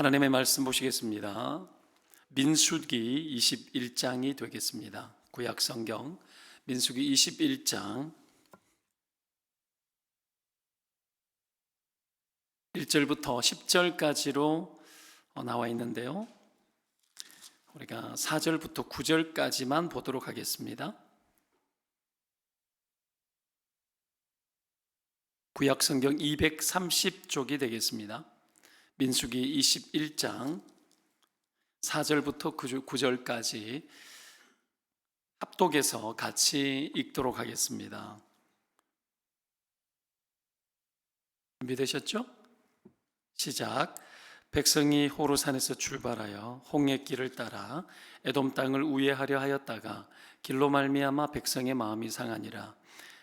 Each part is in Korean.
하나님의 말씀 보시겠습니다. 민수기 21장이 되겠습니다. 구약 성경 민수기 21장 1절부터 10절까지로 나와 있는데요. 우리가 4절부터 9절까지만 보도록 하겠습니다. 구약 성경 230쪽이 되겠습니다. 민수기 21장 4절부터 9절까지 합독해서 같이 읽도록 하겠습니다. 준비되셨죠? 시작. 백성이 호로산에서 출발하여 홍해 길을 따라 에돔 땅을 우회하려 하였다가 길로 말미암아 백성의 마음이 상하니라.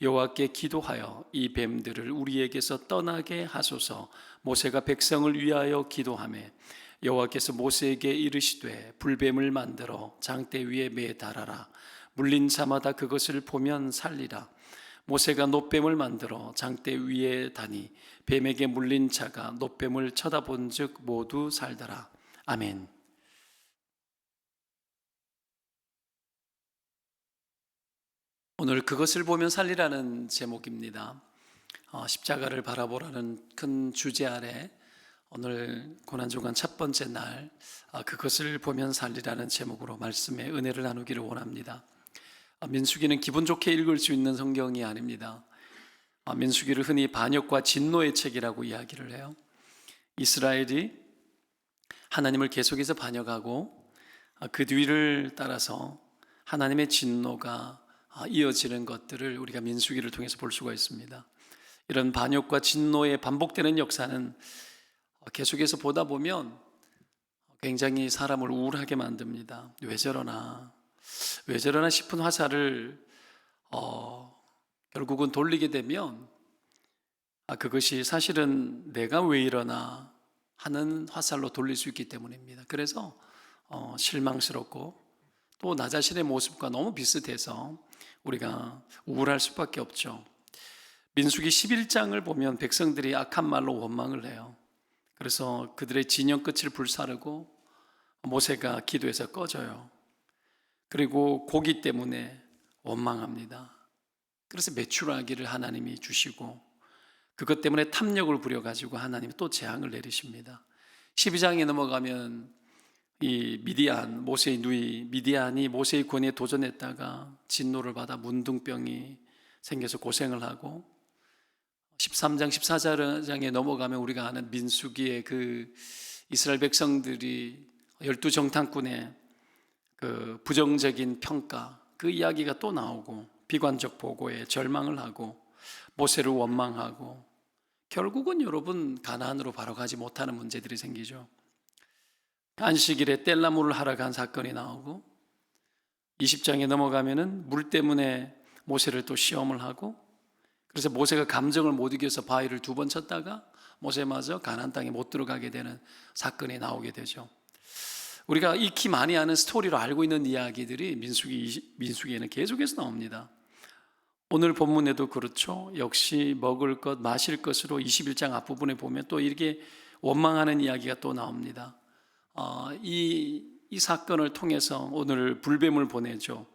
여호와께 기도하여 이 뱀들을 우리에게서 떠나게 하소서. 모세가 백성을 위하여 기도하매 여호와께서 모세에게 이르시되 불뱀을 만들어 장대 위에 매달아라. 물린 자마다 그것을 보면 살리라. 모세가 노뱀을 만들어 장대 위에 다니 뱀에게 물린 자가 노뱀을 쳐다본즉 모두 살더라. 아멘. 오늘 그것을 보면 살리라는 제목입니다. 어, 십자가를 바라보라는 큰 주제 아래 오늘 고난주간 첫 번째 날 아, 그것을 보면 살리라는 제목으로 말씀의 은혜를 나누기를 원합니다. 아, 민수기는 기분 좋게 읽을 수 있는 성경이 아닙니다. 아, 민수기를 흔히 반역과 진노의 책이라고 이야기를 해요. 이스라엘이 하나님을 계속해서 반역하고 그 뒤를 따라서 하나님의 진노가 이어지는 것들을 우리가 민수기를 통해서 볼 수가 있습니다. 이런 반역과 진노의 반복되는 역사는 계속해서 보다 보면 굉장히 사람을 우울하게 만듭니다. 왜 저러나, 왜 저러나 싶은 화살을 어, 결국은 돌리게 되면 아, 그것이 사실은 내가 왜 이러나 하는 화살로 돌릴 수 있기 때문입니다. 그래서 어, 실망스럽고 또 나 자신의 모습과 너무 비슷해서 우리가 우울할 수밖에 없죠. 민수기 11장을 보면 백성들이 악한 말로 원망을 해요. 그래서 그들의 진영 끝을 불사르고 모세가 기도해서 꺼져요. 그리고 고기 때문에 원망합니다. 그래서 매출하기를 하나님이 주시고 그것 때문에 탐욕을 부려가지고 하나님이 또 재앙을 내리십니다. 12장에 넘어가면 이 미디안, 모세의 누이 미디안이 모세의 권위에 도전했다가 진노를 받아 문둥병이 생겨서 고생을 하고 13장, 14장에 넘어가면 우리가 아는 민수기의 그 이스라엘 백성들이 열두 정탐꾼의 그 부정적인 평가 그 이야기가 또 나오고 비관적 보고에 절망을 하고 모세를 원망하고 결국은 여러분 가나안으로 바로 가지 못하는 문제들이 생기죠. 안식일에 뗄나무를 하러 간 사건이 나오고 20장에 넘어가면은 물 때문에 모세를 또 시험을 하고 그래서 모세가 감정을 못 이겨서 바위를 두 번 쳤다가 모세마저 가나안 땅에 못 들어가게 되는 사건이 나오게 되죠. 우리가 익히 많이 아는 스토리로 알고 있는 이야기들이 민수기 민수기에는 계속해서 나옵니다. 오늘 본문에도 그렇죠. 역시 먹을 것, 마실 것으로 21장 앞부분에 보면 또 이렇게 원망하는 이야기가 또 나옵니다. 어, 이, 이 사건을 통해서 오늘 불뱀을 보내죠.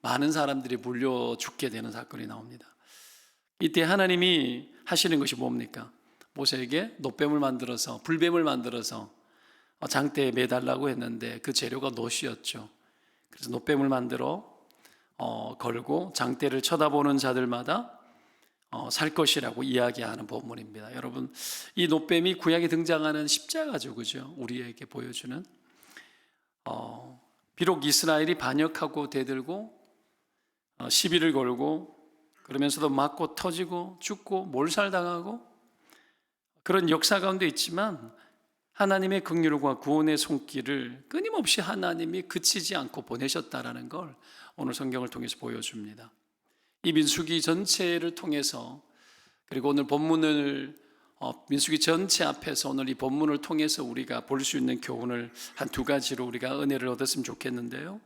많은 사람들이 물려 죽게 되는 사건이 나옵니다. 이때 하나님이 하시는 것이 뭡니까? 모세에게 노뱀을 만들어서, 불뱀을 만들어서 장대에 매달라고 했는데 그 재료가 노시였죠. 그래서 노뱀을 만들어 어, 걸고 장대를 쳐다보는 자들마다 어, 살 것이라고 이야기하는 본문입니다. 여러분, 이 노뱀이 구약에 등장하는 십자가죠, 그죠? 우리에게 보여주는 어, 비록 이스라엘이 반역하고 대들고 어, 시비를 걸고 그러면서도 맞고 터지고 죽고 몰살당하고 그런 역사 가운데 있지만 하나님의 긍휼과 구원의 손길을 끊임없이 하나님이 그치지 않고 보내셨다라는 걸 오늘 성경을 통해서 보여줍니다. 이 민수기 전체를 통해서 그리고 오늘 본문을 어, 민수기 전체 앞에서 오늘 이 본문을 통해서 우리가 볼 수 있는 교훈을 한 두 가지로 우리가 은혜를 얻었으면 좋겠는데요.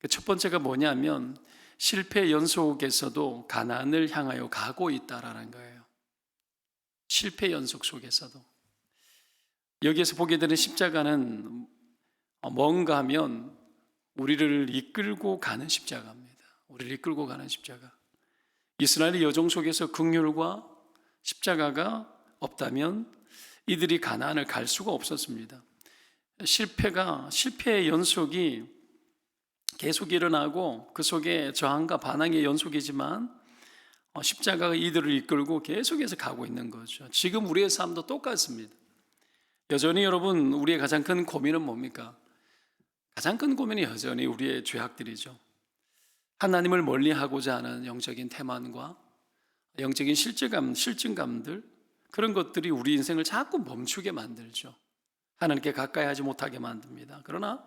그첫 번째가 뭐냐면 실패 연속에서도 가난을 향하여 가고 있다라는 거예요. 실패 연속 속에서도 여기에서 보게 되는 십자가는 뭔가 하면 우리를 이끌고 가는 십자가입니다. 우리를 이끌고 가는 십자가. 이스라엘의 여정 속에서 극률과 십자가가 없다면 이들이 가나안을 갈 수가 없었습니다. 실패가 실패의 연속이 계속 일어나고 그 속에 저항과 반항의 연속이지만 어, 십자가가 이들을 이끌고 계속해서 가고 있는 거죠. 지금 우리의 삶도 똑같습니다. 여전히 여러분 우리의 가장 큰 고민은 뭡니까? 가장 큰 고민이 여전히 우리의 죄악들이죠. 하나님을 멀리하고자 하는 영적인 태만과 영적인 실질감, 실증감들 그런 것들이 우리 인생을 자꾸 멈추게 만들죠. 하나님께 가까이 하지 못하게 만듭니다. 그러나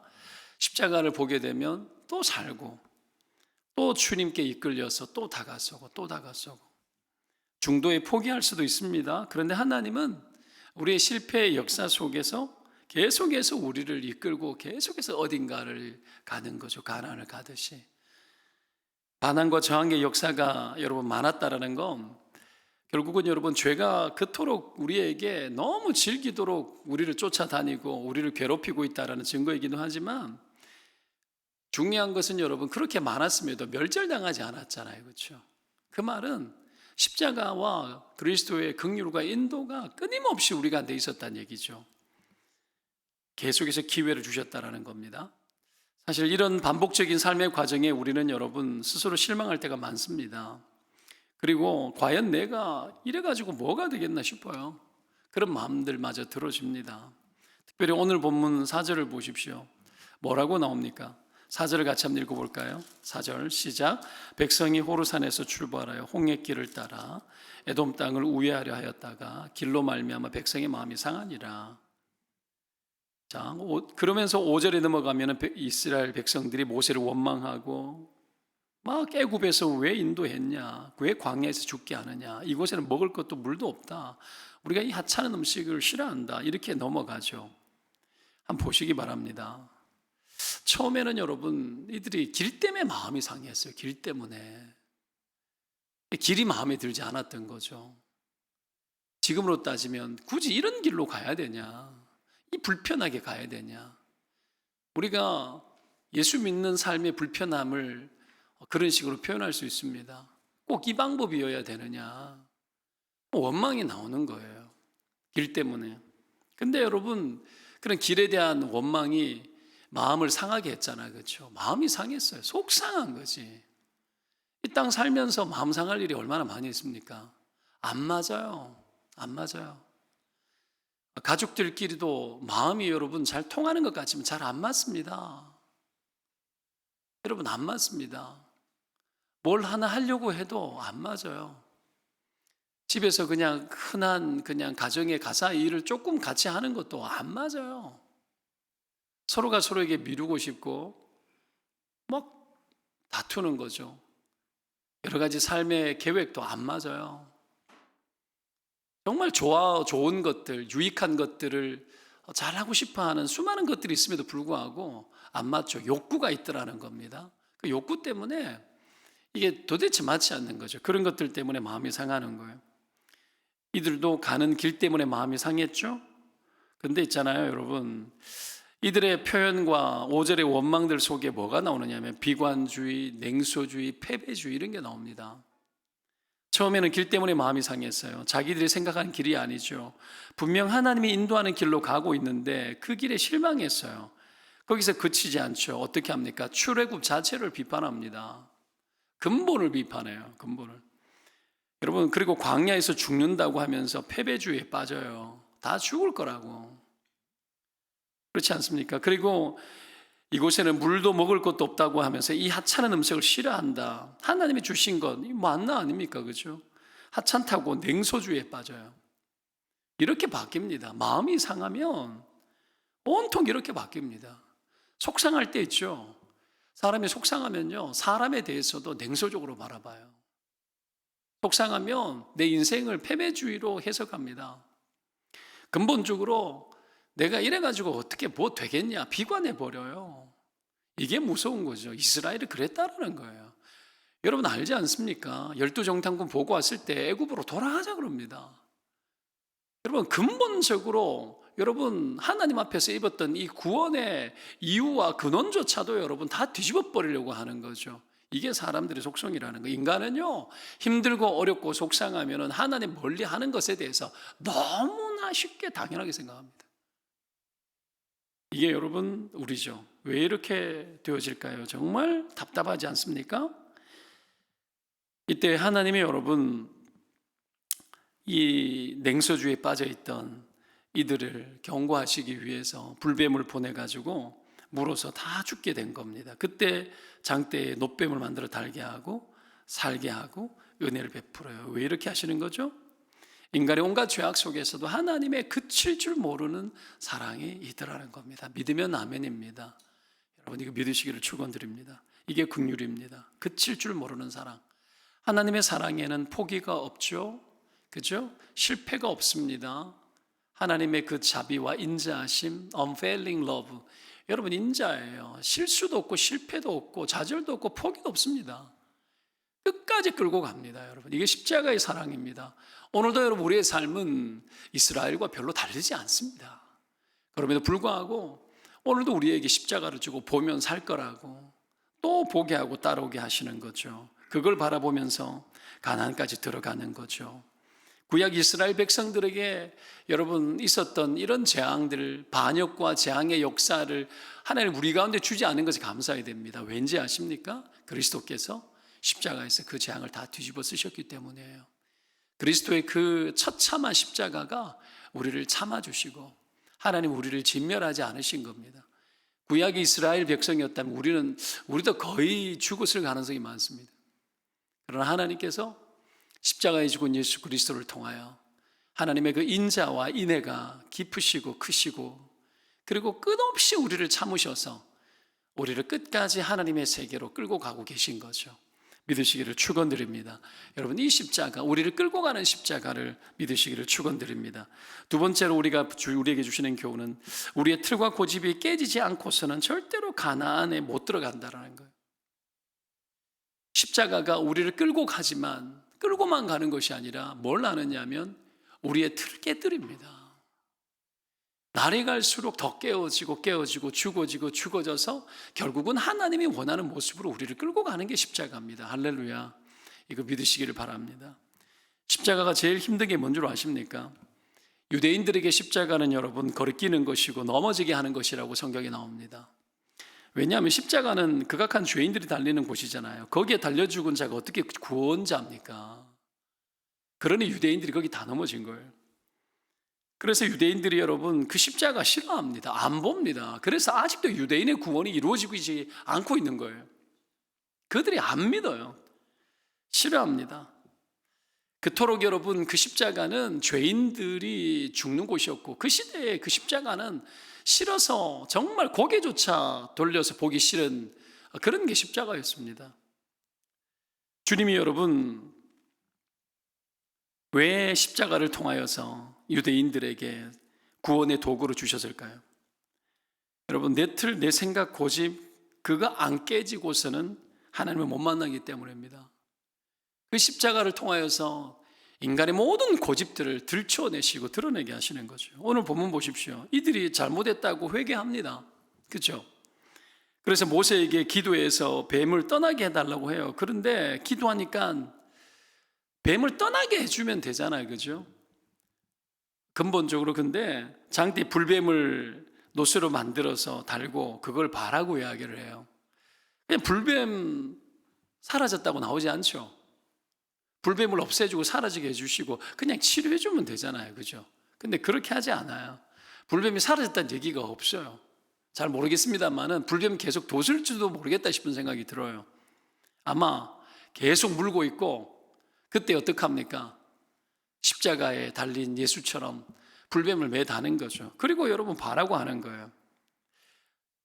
십자가를 보게 되면 또 살고 또 주님께 이끌려서 또 다가서고 또 다가서고 중도에 포기할 수도 있습니다. 그런데 하나님은 우리의 실패의 역사 속에서 계속해서 우리를 이끌고 계속해서 어딘가를 가는 거죠. 가난을 가듯이. 반항과 저항의 역사가 여러분 많았다라는 건 결국은 여러분 죄가 그토록 우리에게 너무 즐기도록 우리를 쫓아다니고 우리를 괴롭히고 있다라는 증거이기도 하지만 중요한 것은 여러분 그렇게 많았음에도 멸절당하지 않았잖아요. 그렇죠? 그 말은 십자가와 그리스도의 긍휼과 인도가 끊임없이 우리 가운데 있었다는 얘기죠. 계속해서 기회를 주셨다라는 겁니다. 사실 이런 반복적인 삶의 과정에 우리는 여러분 스스로 실망할 때가 많습니다. 그리고 과연 내가 이래가지고 뭐가 되겠나 싶어요. 그런 마음들마저 들어집니다. 특별히 오늘 본문 4절을 보십시오. 뭐라고 나옵니까? 4절을 같이 한번 읽어볼까요? 4절 시작 백성이 호르산에서 출발하여 홍해길을 따라 에돔 땅을 우회하려 하였다가 길로 말미암아 백성의 마음이 상하니라 자, 오, 그러면서 5절에 넘어가면 이스라엘 백성들이 모세를 원망하고 막 깨굽에서 왜 인도했냐? 왜 광야에서 죽게 하느냐? 이곳에는 먹을 것도 물도 없다. 우리가 이 하찮은 음식을 싫어한다. 이렇게 넘어가죠. 한번 보시기 바랍니다. 처음에는 여러분 이들이 길 때문에 마음이 상했어요. 길 때문에 길이 마음에 들지 않았던 거죠. 지금으로 따지면 굳이 이런 길로 가야 되냐? 이 불편하게 가야 되냐? 우리가 예수 믿는 삶의 불편함을 그런 식으로 표현할 수 있습니다. 꼭 이 방법이어야 되느냐? 원망이 나오는 거예요. 길 때문에. 근데 여러분, 그런 길에 대한 원망이 마음을 상하게 했잖아요. 그렇죠? 마음이 상했어요. 속상한 거지. 이 땅 살면서 마음 상할 일이 얼마나 많이 있습니까? 안 맞아요. 안 맞아요. 가족들끼리도 마음이 여러분 잘 통하는 것 같지만 잘 안 맞습니다. 여러분 안 맞습니다. 뭘 하나 하려고 해도 안 맞아요. 집에서 그냥 흔한 그냥 가정의 가사 일을 조금 같이 하는 것도 안 맞아요. 서로가 서로에게 미루고 싶고 막 다투는 거죠. 여러 가지 삶의 계획도 안 맞아요. 정말 좋아 좋은 것들, 유익한 것들을 잘하고 싶어 하는 수많은 것들이 있음에도 불구하고 안 맞죠. 욕구가 있더라는 겁니다. 그 욕구 때문에 이게 도대체 맞지 않는 거죠. 그런 것들 때문에 마음이 상하는 거예요. 이들도 가는 길 때문에 마음이 상했죠. 근데 있잖아요, 여러분. 이들의 표현과 오절의 원망들 속에 뭐가 나오느냐면 비관주의, 냉소주의, 패배주의 이런 게 나옵니다. 처음에는 길 때문에 마음이 상했어요. 자기들이 생각하는 길이 아니죠. 분명 하나님이 인도하는 길로 가고 있는데 그 길에 실망했어요. 거기서 그치지 않죠. 어떻게 합니까? 출애굽 자체를 비판합니다. 근본을 비판해요. 근본을. 여러분 그리고 광야에서 죽는다고 하면서 패배주의에 빠져요. 다 죽을 거라고. 그렇지 않습니까? 그리고 이곳에는 물도 먹을 것도 없다고 하면서 이 하찮은 음식을 싫어한다. 하나님이 주신 것, 이 만나 아닙니까? 그죠? 하찮다고 냉소주의에 빠져요. 이렇게 바뀝니다. 마음이 상하면 온통 이렇게 바뀝니다. 속상할 때 있죠. 사람이 속상하면요, 사람에 대해서도 냉소적으로 바라봐요. 속상하면 내 인생을 패배주의로 해석합니다. 근본적으로 내가 이래가지고 어떻게 뭐 되겠냐 비관해 버려요. 이게 무서운 거죠. 이스라엘이 그랬다라는 거예요. 여러분 알지 않습니까? 열두 정탐군 보고 왔을 때 애굽으로 돌아가자 그럽니다. 여러분 근본적으로 여러분 하나님 앞에서 입었던 이 구원의 이유와 근원조차도 여러분 다 뒤집어 버리려고 하는 거죠. 이게 사람들의 속성이라는 거. 인간은요 힘들고 어렵고 속상하면은 하나님 멀리 하는 것에 대해서 너무나 쉽게 당연하게 생각합니다. 이게 여러분 우리죠. 왜 이렇게 되어질까요? 정말 답답하지 않습니까? 이때 하나님이 여러분 이 냉소주에 빠져 있던 이들을 경고하시기 위해서 불뱀을 보내 가지고 물어서 다 죽게 된 겁니다. 그때 장대에 노뱀을 만들어 달게 하고 살게 하고 은혜를 베풀어요. 왜 이렇게 하시는 거죠? 인간의 온갖 죄악 속에서도 하나님의 그칠 줄 모르는 사랑이 있더라는 겁니다. 믿으면 아멘입니다. 여러분 이거 믿으시기를 축원드립니다. 이게 긍휼입니다. 그칠 줄 모르는 사랑. 하나님의 사랑에는 포기가 없죠. 그죠? 실패가 없습니다. 하나님의 그 자비와 인자하심, unfailing love. 여러분 인자예요. 실수도 없고 실패도 없고 좌절도 없고 포기도 없습니다. 끝까지 끌고 갑니다, 여러분. 이게 십자가의 사랑입니다. 오늘도 여러분 우리의 삶은 이스라엘과 별로 다르지 않습니다. 그럼에도 불구하고 오늘도 우리에게 십자가를 주고 보면 살 거라고 또 보게 하고 따라오게 하시는 거죠. 그걸 바라보면서 가나안까지 들어가는 거죠. 구약 이스라엘 백성들에게 여러분 있었던 이런 재앙들, 반역과 재앙의 역사를 하나님 우리 가운데 주지 않은 것에 감사해야 됩니다. 왠지 아십니까? 그리스도께서 십자가에서 그 재앙을 다 뒤집어 쓰셨기 때문이에요. 그리스도의 그 처참한 십자가가 우리를 참아주시고 하나님 우리를 진멸하지 않으신 겁니다. 구약의 이스라엘 백성이었다면 우리는 우리도 거의 죽었을 가능성이 많습니다. 그러나 하나님께서 십자가에 죽은 예수 그리스도를 통하여 하나님의 그 인자와 인애가 깊으시고 크시고 그리고 끝없이 우리를 참으셔서 우리를 끝까지 하나님의 세계로 끌고 가고 계신 거죠. 믿으시기를 축원드립니다. 여러분 이 십자가 우리를 끌고 가는 십자가를 믿으시기를 축원드립니다. 두 번째로 우리가 우리에게 주시는 교훈은 우리의 틀과 고집이 깨지지 않고서는 절대로 가나안에 못 들어간다라는 거예요. 십자가가 우리를 끌고 가지만 끌고만 가는 것이 아니라 뭘 하느냐면 우리의 틀을 깨뜨립니다. 날이 갈수록 더 깨어지고 깨어지고 죽어지고 죽어져서 결국은 하나님이 원하는 모습으로 우리를 끌고 가는 게 십자가입니다. 할렐루야. 이거 믿으시기를 바랍니다. 십자가가 제일 힘든 게 뭔 줄 아십니까? 유대인들에게 십자가는 여러분 거리끼는 것이고 넘어지게 하는 것이라고 성경에 나옵니다. 왜냐하면 십자가는 극악한 죄인들이 달리는 곳이잖아요. 거기에 달려 죽은 자가 어떻게 구원자입니까? 그러니 유대인들이 거기 다 넘어진 거예요. 그래서 유대인들이 여러분 그 십자가 싫어합니다. 안 봅니다. 그래서 아직도 유대인의 구원이 이루어지고 있지 않고 있는 거예요. 그들이 안 믿어요. 싫어합니다. 그토록 여러분 그 십자가는 죄인들이 죽는 곳이었고 그 시대에 그 십자가는 싫어서 정말 고개조차 돌려서 보기 싫은 그런 게 십자가였습니다. 주님이 여러분 왜 십자가를 통하여서 유대인들에게 구원의 도구로 주셨을까요? 여러분 내 틀, 내 생각, 고집 그거 안 깨지고서는 하나님을 못 만나기 때문입니다. 그 십자가를 통하여서 인간의 모든 고집들을 들춰내시고 드러내게 하시는 거죠. 오늘 본문 보십시오. 이들이 잘못했다고 회개합니다. 그렇죠? 그래서 모세에게 기도해서 뱀을 떠나게 해달라고 해요. 그런데 기도하니까 뱀을 떠나게 해주면 되잖아요. 그죠? 근본적으로 근데 장대 불뱀을 노스로 만들어서 달고 그걸 바라고 이야기를 해요. 그냥 불뱀 사라졌다고 나오지 않죠. 불뱀을 없애주고 사라지게 해주시고 그냥 치료해주면 되잖아요. 그죠? 근데 그렇게 하지 않아요. 불뱀이 사라졌다는 얘기가 없어요. 잘 모르겠습니다만은 불뱀 계속 돋을지도 모르겠다 싶은 생각이 들어요. 아마 계속 물고 있고 그때 어떡합니까? 십자가에 달린 예수처럼 불뱀을 매다는 거죠. 그리고 여러분 바라고 하는 거예요.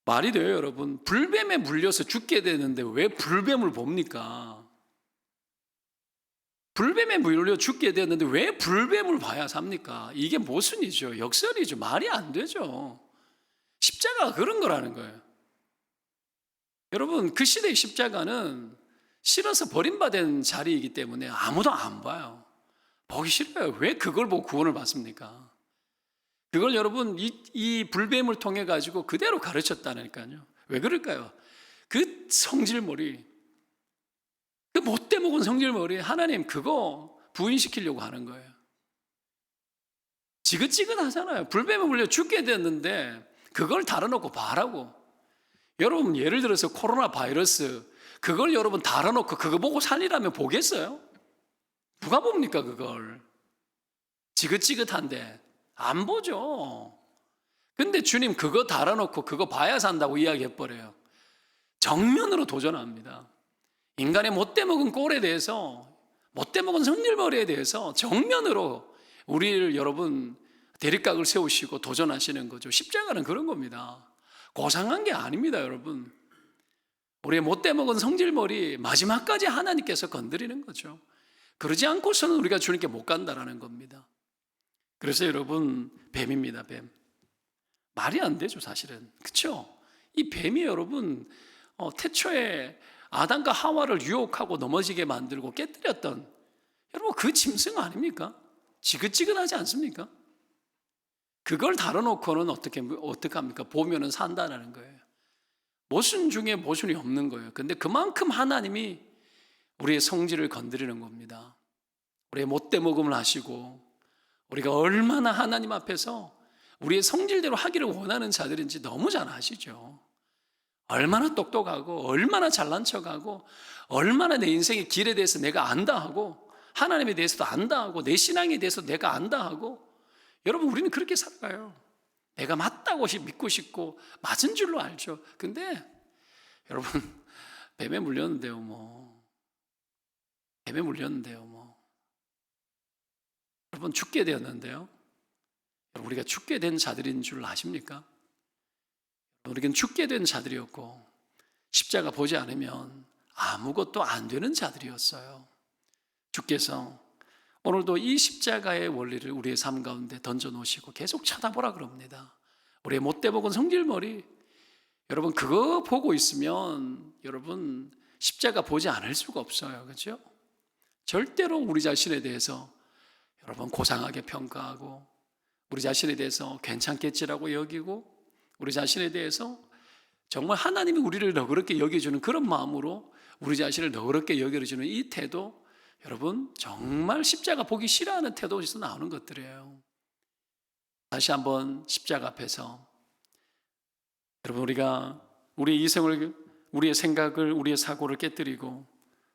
말이 돼요, 여러분. 불뱀에 물려서 죽게 되는데 왜 불뱀을 봅니까? 불뱀에 물려 죽게 되었는데 왜 불뱀을 봐야 삽니까? 이게 모순이죠. 역설이죠. 말이 안 되죠. 십자가가 그런 거라는 거예요. 여러분, 그 시대의 십자가는 실어서 버림받은 자리이기 때문에 아무도 안 봐요. 보기 싫어요. 왜 그걸 보고 구원을 받습니까? 그걸 여러분 이, 이 불뱀을 통해 가지고 그대로 가르쳤다니까요. 왜 그럴까요? 그 성질머리, 그 못돼 먹은 성질머리 하나님 그거 부인시키려고 하는 거예요. 지긋지긋하잖아요. 불뱀에 물려 죽게 됐는데 그걸 달아놓고 봐라고. 여러분 예를 들어서 코로나 바이러스 그걸 여러분 달아놓고 그거 보고 살리라면 보겠어요? 누가 봅니까 그걸? 지긋지긋한데 안 보죠. 근데 주님 그거 달아놓고 그거 봐야 산다고 이야기해버려요. 정면으로 도전합니다. 인간의 못돼 먹은 꼴에 대해서, 못돼 먹은 성질머리에 대해서 정면으로 우리를 여러분 대립각을 세우시고 도전하시는 거죠. 십자가는 그런 겁니다. 고상한 게 아닙니다, 여러분. 우리의 못돼 먹은 성질머리 마지막까지 하나님께서 건드리는 거죠. 그러지 않고서는 우리가 주님께 못 간다라는 겁니다. 그래서 여러분 뱀입니다, 뱀. 말이 안 되죠, 사실은. 그렇죠? 이 뱀이 여러분 어, 태초에 아담과 하와를 유혹하고 넘어지게 만들고 깨뜨렸던 여러분 그 짐승 아닙니까? 지긋지긋하지 않습니까? 그걸 다뤄놓고는 어떻게 어떻게 합니까? 보면은 산다라는 거예요. 모순 중에 모순이 없는 거예요. 근데 그만큼 하나님이 우리의 성질을 건드리는 겁니다. 우리의 못돼 먹음을 하시고 우리가 얼마나 하나님 앞에서 우리의 성질대로 하기를 원하는 자들인지 너무 잘 아시죠. 얼마나 똑똑하고 얼마나 잘난 척하고 얼마나 내 인생의 길에 대해서 내가 안다 하고 하나님에 대해서도 안다 하고 내 신앙에 대해서 내가 안다 하고 여러분 우리는 그렇게 살아요. 내가 맞다고 믿고 싶고 맞은 줄로 알죠. 근데 여러분 뱀에 물렸는데요, 뭐 뱀에 물렸는데요, 뭐 여러분 죽게 되었는데요. 우리가 죽게 된 자들인 줄 아십니까? 우리는 죽게 된 자들이었고 십자가 보지 않으면 아무것도 안 되는 자들이었어요. 주께서 오늘도 이 십자가의 원리를 우리의 삶 가운데 던져 놓으시고 계속 쳐다보라 그럽니다. 우리의 못돼 먹은 성질머리 여러분 그거 보고 있으면 여러분 십자가 보지 않을 수가 없어요. 그렇죠? 절대로 우리 자신에 대해서 여러분 고상하게 평가하고 우리 자신에 대해서 괜찮겠지라고 여기고 우리 자신에 대해서 정말 하나님이 우리를 너그럽게 여겨주는 그런 마음으로 우리 자신을 너그럽게 여겨주는 이 태도 여러분 정말 십자가 보기 싫어하는 태도에서 나오는 것들이에요. 다시 한번 십자가 앞에서 여러분 우리가 우리의 이성을 우리의 생각을 우리의 사고를 깨뜨리고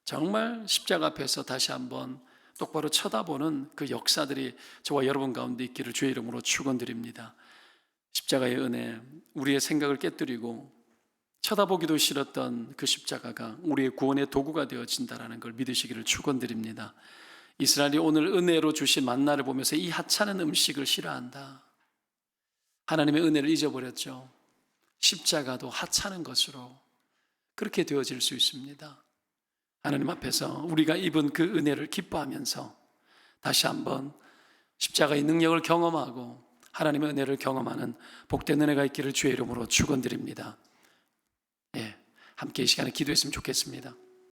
정말 십자가 앞에서 다시 한번 똑바로 쳐다보는 그 역사들이 저와 여러분 가운데 있기를 주의 이름으로 축원드립니다. 십자가의 은혜, 우리의 생각을 깨뜨리고 쳐다보기도 싫었던 그 십자가가 우리의 구원의 도구가 되어진다라는 걸 믿으시기를 축원드립니다. 이스라엘이 오늘 은혜로 주신 만나를 보면서 이 하찮은 음식을 싫어한다. 하나님의 은혜를 잊어버렸죠. 십자가도 하찮은 것으로 그렇게 되어질 수 있습니다. 하나님 앞에서 우리가 입은 그 은혜를 기뻐하면서 다시 한번 십자가의 능력을 경험하고 하나님의 은혜를 경험하는 복된 은혜가 있기를 주의 이름으로 축원드립니다. 예, 함께 이 시간에 기도했으면 좋겠습니다.